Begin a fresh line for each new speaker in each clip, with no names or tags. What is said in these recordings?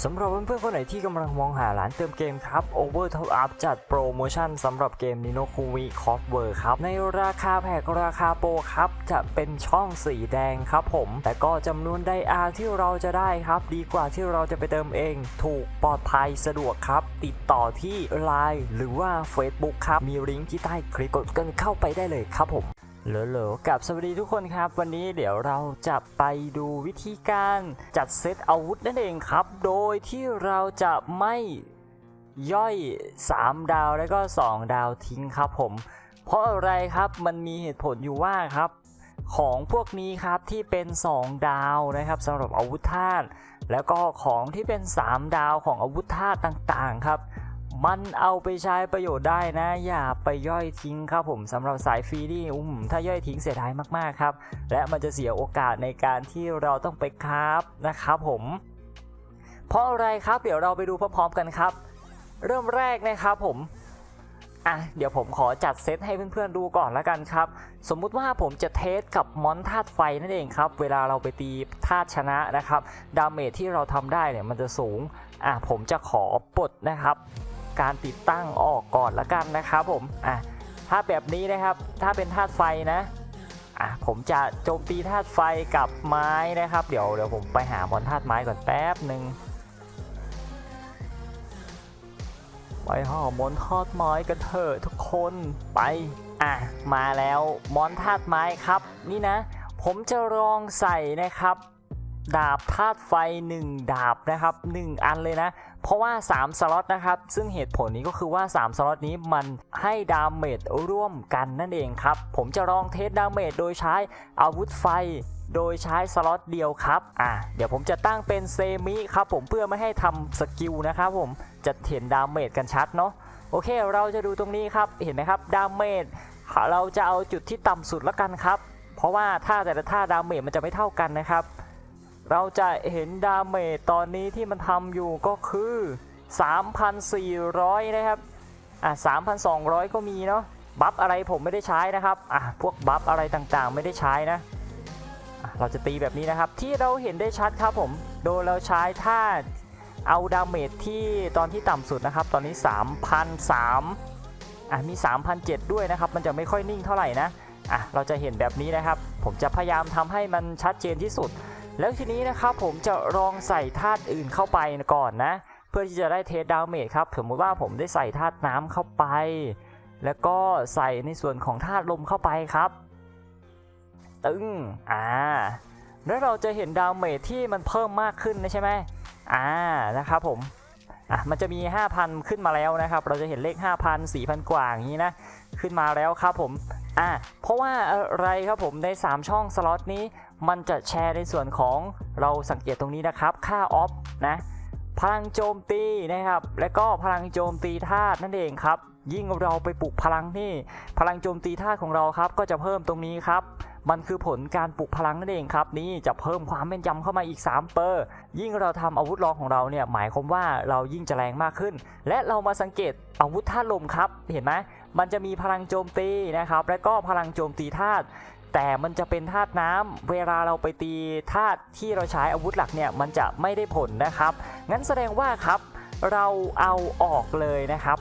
สำหรับเพื่อนๆคนไหนที่กำลังมองหาร้านเติมเกมครับ Over Top Up จัดโปรโมชั่นสำหรับเกม Nino Kuni c o f w o r ครับ ในราคาแพกราคาโปรครับ จะเป็นช่องสีแดงครับผม แต่ก็จำนวนไดอาร์ที่เราจะได้ครับ ดีกว่าที่เราจะไปเติมเอง ถูกปลอดภัยสะดวกครับ ติดต่อที่ Line หรือว่า Facebook ครับ มีลิงก์ที่ใต้คลิปกดกันเข้าไปได้เลยครับผม เหลอๆกับสวัสดีทุกคนครับ วันนี้เดี๋ยวเราจะไปดูวิธีการจัดเซตอาวุธนั่นเองครับ โดยที่เราจะไม่ย่อย 3 ดาวและก็ 2 ดาวทิ้งครับผม เพราะอะไรครับมันมีเหตุผลอยู่ว่าครับ ของพวกนี้ครับที่เป็น 2 ดาวนะครับสำหรับอาวุธธาตุแล้วก็ของที่เป็น 3 ดาวของอาวุธธาตุต่างๆครับ มันเอาไปใช้ประโยชน์ได้นะ อย่าไปย่อยทิ้งครับผมสำหรับสายฟรีนี่อุ้มถ้าย่อยทิ้งเสียดายมากๆครับ และมันจะเสียโอกาสในการที่เราต้องไปคราฟนะครับผมเพราะอะไรครับเดี๋ยวเราไปดูพร้อมๆกันครับ เริ่มแรกนะครับผมอะเดี๋ยวผมขอจัดเซตให้เพื่อนๆดูก่อนแล้วกันครับ สมมุติว่าผมจะเทสกับมอนธาตุไฟนั่นเองครับ เวลาเราไปตีธาตุชนะนะครับ ดาเมจที่เราทำได้เนี่ยมันจะสูง อะผมจะขอปลดนะครับ การติดตั้งออกก่อนละกันนะครับผมอะถ้าแบบนี้นะครับถ้าเป็นธาตุไฟนะอะผมจะโจมตีธาตุไฟกับไม้นะครับ เดี๋ยวเดี๋ยวผมไปหามอนธาตุไม้ก่อนแป๊บหนึ่งไปห่อมอนธาตุไม้กันเถอะทุกคนไปอะมาแล้วมอนธาตุไม้ครับ นี่นะ ผมจะลองใส่นะครับ ดาบธาตุไฟ 1 ดาบนะครับ 1 อันเลยนะ เพราะว่า 3 สล็อตนะครับ ซึ่งเหตุผลนี้ก็คือว่า 3 สล็อตนี้มันให้ดาเมจร่วมกันนั่นเองครับ ผมจะลองเทสดาเมจโดยใช้อาวุธไฟโดยใช้สล็อตเดียวครับ อะ เดี๋ยวผมจะตั้งเป็นเซมิครับผมเพื่อไม่ให้ทำสกิลนะครับผม จะเห็นดาเมจกันชัดเนาะ โอเค เราจะดูตรงนี้ครับ เห็นไหมครับ ดาเมจ เราจะเอาจุดที่ต่ำสุดละกันครับ เพราะว่าท่าแต่ละท่าดาเมจมันจะไม่เท่ากันนะครับ เราจะเห็นดาเมจตอนนี้ที่มันทำอยู่ก็คือ 3,400 นะครับ อะ 3,200 ก็มีเนาะ บัฟอะไรผมไม่ได้ใช้นะครับ อะ พวกบัฟอะไรต่างๆ ไม่ได้ใช้นะะเราจะตีแบบนี้นะครับ ที่เราเห็นได้ชัดครับผม โดยเราใช้ท่าเอาดาเมจที่ตอนที่ต่ำสุดนะครับ ตอนนี้3,300อะ มี3,700ด้วยนะครับ มันจะไม่ค่อยนิ่งเท่าไหร่นะ อะ เราจะเห็นแบบนี้นะครับ ผมจะพยายามทำให้มันชัดเจนที่สุด แล้วทีนี้นะครับผมจะลองใส่ธาตุอื่นเข้าไปก่อนนะ เพื่อที่จะได้เทสดาเมจครับสมมติว่าผมได้ใส่ธาตุน้ำเข้าไป แล้วก็ใส่ในส่วนของธาตุลมเข้าไปครับ ตึงอ่าแล้วเราจะเห็นดาเมจที่มันเพิ่มมากขึ้นนะใช่ไหมอ่านะครับผมอะมันจะมี 5,000 ขึ้นมาแล้วนะครับ เราจะเห็นเลข 5,000 4,000 กว่าอย่างนี้นะ ขึ้นมาแล้วครับผมอ่าเพราะว่าอะไรครับผมใน 3 ช่องสล็อตนี้ มันจะแชร์ในส่วนของเราสังเกตตรงนี้นะครับ ค่าออฟนะพลังโจมตีนะครับ และก็พลังโจมตีธาตุนั่นเองครับ ยิ่งเราไปปลุกพลังนี่ พลังโจมตีธาตุของเราครับ ก็จะเพิ่มตรงนี้ครับ มันคือผลการปลุกพลังนั่นเองครับ นี่จะเพิ่มความแม่นยำเข้ามาอีก 3 เปอร์ ยิ่งเราทำอาวุธรองของเราเนี่ยหมายความว่าเรายิ่งจะแรงมากขึ้น และเรามาสังเกตอาวุธธาตุลมครับ เห็นไหมมันจะมีพลังโจมตีนะครับ และก็พลังโจมตีธาตุ แต่มันจะเป็นธาตุน้ำเวลาเราไปตีธาตุที่เราใช้อาวุธหลักเนี่ยมันจะไม่ได้ผลนะครับ งั้นแสดงว่าครับ เราเอาออกเลยนะครับ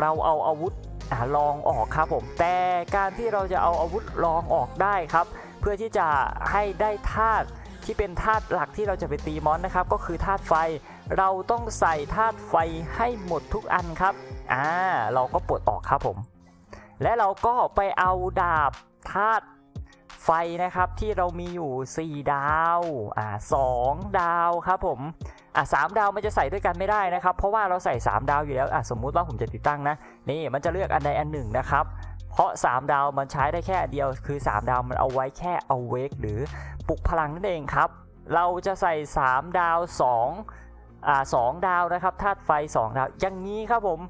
เราเอาอาวุธอลองออกครับผม แต่การที่เราจะเอาอาวุธลองออกได้ครับ เพื่อที่จะให้ได้ธาตุที่เป็นธาตุหลักที่เราจะไปตีมอนนะครับ ก็คือธาตุไฟ เราต้องใส่ธาตุไฟให้หมดทุกอันครับอ่าเราก็ปลดออกครับผม และเราก็ไปเอาดาบธาตุ ไฟนะครับที่เรามีอยู่ 4 ดาวอ่าสองดาวครับผมอ่าสามดาวมันจะใส่ด้วยกันไม่ได้นะครับ เพราะว่าเราใส่ 3 ดาวอยู่แล้วอะสมมุติว่าผมจะติดตั้งนะนี่มันจะเลือกอันใดอันหนึ่งนะครับเพราะ 3 ดาวมันใช้ได้แค่เดียวคือ 3 ดาวมันเอาไว้แค่เอาเวกหรือปลุกพลังนั่นเองครับ เราจะใส่ 3 ดาว2อ่าสองดาวนะครับธาตุไฟ 2 ดาวอย่างนี้ครับผม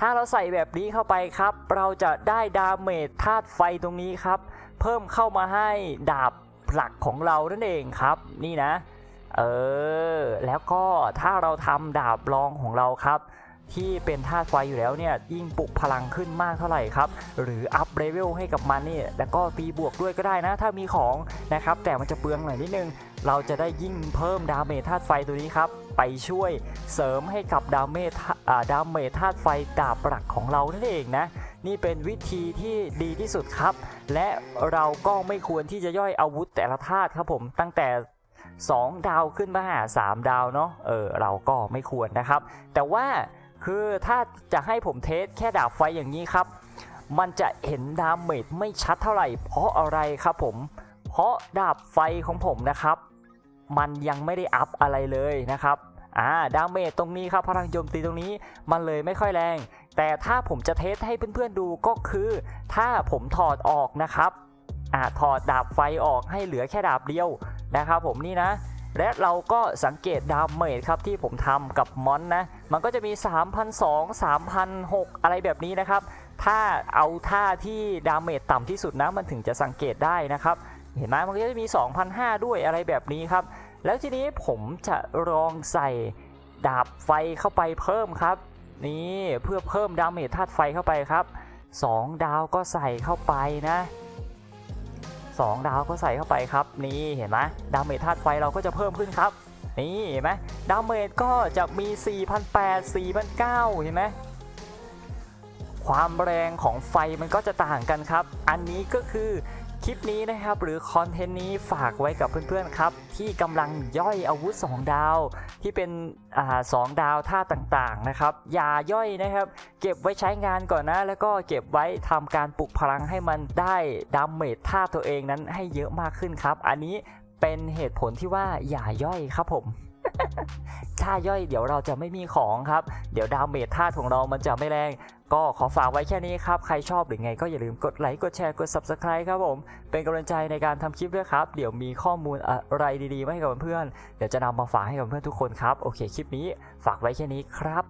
ถ้าเราใส่แบบนี้เข้าไปครับ เราจะได้ดาเมจธาตุไฟตรงนี้ครับ เพิ่มเข้ามาให้ดาบหลักของเรานั่นเองครับ นี่นะ เออ แล้วก็ถ้าเราทำดาบรองของเราครับ ที่เป็นธาตุไฟอยู่แล้วเนี่ยยิ่งปลุกพลังขึ้นมากเท่าไหร่ครับ หรืออัพเลเวลให้กับมันนี่แล้วก็ตีบวกด้วยก็ได้นะ ถ้ามีของนะครับ แต่มันจะเปลืองหน่อยนิดนึง เราจะได้ยิ่งเพิ่มดาเมจธาตุไฟตัวนี้ครับ ไปช่วยเสริมให้กับดาเมจอ่าดาเมจธาตุไฟดาบหลักของเรานั่นเองนะนี่เป็นวิธีที่ดีที่สุดครับ และเราก็ไม่ควรที่จะย่อยอาวุธแต่ละธาตุครับผมตั้งแต่ 2 ดาวขึ้นมาหา 3 ดาวเนาะเออเราก็ไม่ควรนะครับ แต่ว่า คือถ้าจะให้ผมเทสแค่ดาบไฟอย่างนี้ครับ มันจะเห็นดาเมจไม่ชัดเท่าไหร่ เพราะอะไรครับผม เพราะดาบไฟของผมนะครับ มันยังไม่ได้อัพอะไรเลยนะครับอ่าดาเมจตรงนี้ครับพลังโจมตีตรงนี้มันเลยไม่ค่อยแรง แต่ถ้าผมจะเทสให้เพื่อนๆดูก็คือ ถ้าผมถอดออกนะครับอ่าถอดดาบไฟออกให้เหลือแค่ดาบเดียวนะครับผมนี่นะ และเราก็สังเกตดาเมจครับที่ผมทำกับมอนนะ มันก็จะมี3,200 3,600อะไรแบบนี้นะครับ ถ้าเอาท่าที่ดาเมจต่ำที่สุดนะ มันถึงจะสังเกตได้นะครับ เห็นไหมมันก็จะมี2,500ด้วยอะไรแบบนี้ครับ แล้วทีนี้ผมจะลองใส่ดาบไฟเข้าไปเพิ่มครับ นี่เพื่อเพิ่มดาเมจธาตุไฟเข้าไปครับ 2 ดาวก็ใส่เข้าไปนะ 2 ดาวก็ใส่เข้าไปครับ นี่เห็นไหมดาเมจธาตุไฟเราก็จะเพิ่มขึ้นครับ นี่เห็นไหมดาเมจก็จะมี4,800 4,900เห็นไหมความแรงของไฟมันก็จะต่างกันครับ อันนี้ก็คือ คลิปนี้นะครับหรือคอนเทนต์นี้ฝากไว้กับเพื่อนๆครับ ที่กำลังย่อยอาวุธ 2 ดาว ที่เป็นอ่าสองดาวท่าต่างๆนะครับอย่าย่อยนะครับ เก็บไว้ใช้งานก่อนนะ แล้วก็เก็บไว้ทำการปลุกพลังให้มันได้ดาเมจท่าตัวเองนั้นให้เยอะมากขึ้นครับ อันนี้เป็นเหตุผลที่ว่าอย่าย่อยครับผม ถ้าย่อยเดี๋ยวเราจะไม่มีของครับ เดี๋ยวดาเมจท่าของเรามันจะไม่แรง ก็ขอฝากไว้แค่นี้ครับ ใครชอบหรือไงก็อย่าลืมกดไลค์ กดแชร์ กด Subscribe ครับผม เป็นกำลังใจในการทำคลิปด้วยครับ เดี๋ยวมีข้อมูลอะไรดีๆมาให้กับเพื่อน เดี๋ยวจะนำมาฝากให้กับเพื่อนทุกคนครับ โอเค คลิปนี้ฝากไว้แค่นี้ครับ